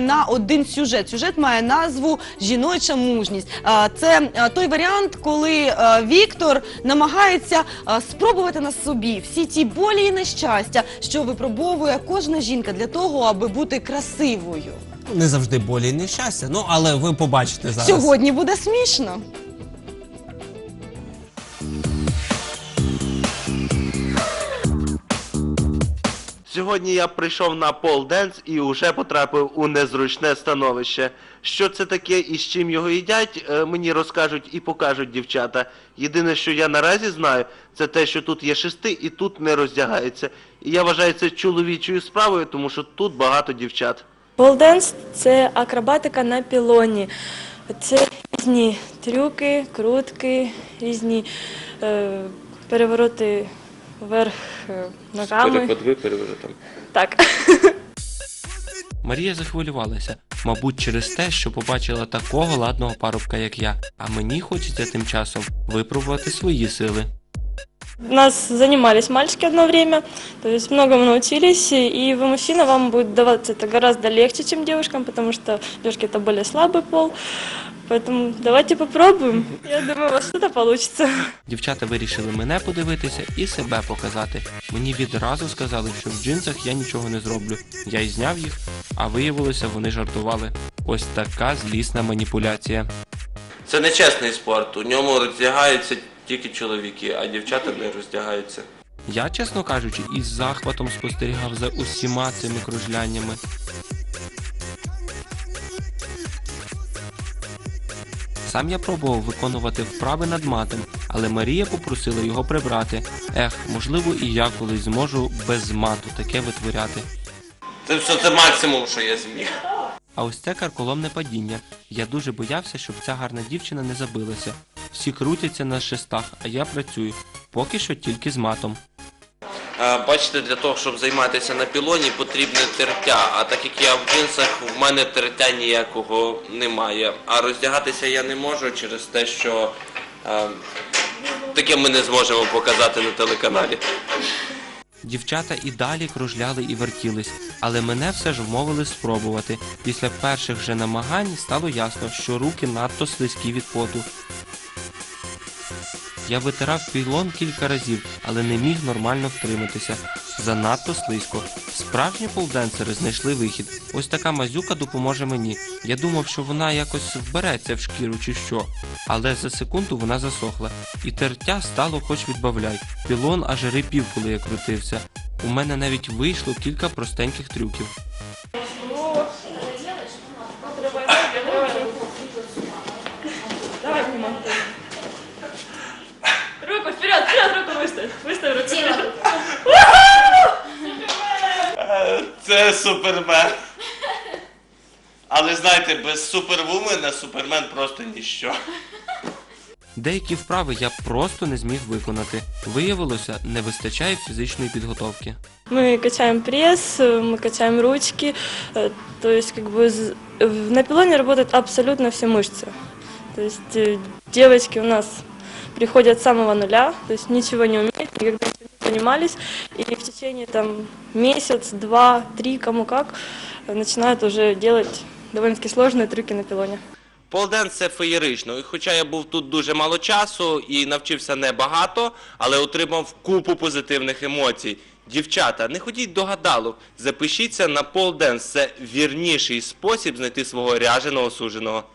на один сюжет. Сюжет має назву Жіноча мужність. Це той варіант, коли Віктор намагається спробувати на собі всі ті болі і нещастя, що випробовує кожна жінка для того, аби бути красивою. Не завжди болі і нещастя, ну але ви побачите зараз. Сьогодні буде смішно. Сьогодні я прийшов на полденс і вже потрапив у незручне становище. Що це таке і з чим його їдять, е, мені розкажуть і покажуть дівчата. Єдине, що я наразі знаю, це те, що тут є шести і тут не роздягається. І я вважаю це чоловічою справою, тому що тут багато дівчат. Полденс це акробатика на пілоні. Це різні трюки, крутки, різні е, перевороти вверх е, ногами. переворотом. Так. Марія захвилювалася, мабуть, через те, що побачила такого ладного парубка, як я. А мені хочеться тим часом випробувати свої сили. У нас занимались мальчики одно время, то есть многому научились, и вы, мужчина, вам будет даваться это гораздо легче, чем девушкам, потому что девушки это более слабый пол. Поэтому давайте попробуем. Я думаю, у вас что-то получится. Дівчата вирішили мене подивитися і себе показати. Мені відразу сказали, що в джинсах я нічого не зроблю. Я й зняв їх, а виявилося, вони жартували. Ось така злісна маніпуляція. Це не чесний спорт. У ньому роздягаються тільки чоловіки, а дівчата не роздягаються. Я, чесно кажучи, із захватом спостерігав за усіма цими кружляннями. Сам я пробував виконувати вправи над матом, але Марія попросила його прибрати. Ех, можливо, і я колись зможу без мату таке витворяти. Це все це максимум, що я зміг. А ось це карколомне падіння. Я дуже боявся, щоб ця гарна дівчина не забилася. Всі крутяться на шестах, а я працюю. Поки що тільки з матом. А, Бачите, для того, щоб займатися на пілоні, потрібне тертя. А так як я в джинсах, в мене тертя ніякого немає. А роздягатися я не можу через те, що е, таке ми не зможемо показати на телеканалі. Дівчата і далі кружляли і вертілись, але мене все ж вмовили спробувати. Після перших же намагань стало ясно, що руки надто слизькі від поту. Я витирав пілон кілька разів, але не міг нормально втриматися. Занадто слизько. Справжні полденсери знайшли вихід. Ось така мазюка допоможе мені. Я думав, що вона якось вбереться в шкіру чи що. Але за секунду вона засохла. І тертя стало хоч відбавляй. Пілон аж рипів, коли я крутився. У мене навіть вийшло кілька простеньких трюків. Це супермен. Але знаєте, без супервумена супермен просто ніщо. Деякі вправи я просто не зміг виконати. Виявилося, не вистачає фізичної підготовки. Мы качаем пресс, э, мы качаем ручки, э, то есть как бы з- в- на пилоне работают абсолютно все мышцы. То есть э, девочки у нас приходят с самого нуля, то есть ничего не умеют, никогда ничем не занимались, и в течение там месяц, два, три, кому как, начинают уже делать довольно-таки сложные трюки на пилоне. Полденс це феєрично. І хоча я був тут дуже мало часу і навчився небагато, але отримав купу позитивних емоцій. Дівчата, не ходіть до гадалок, запишіться на полденс. Це вірніший спосіб знайти свого ряженого суженого.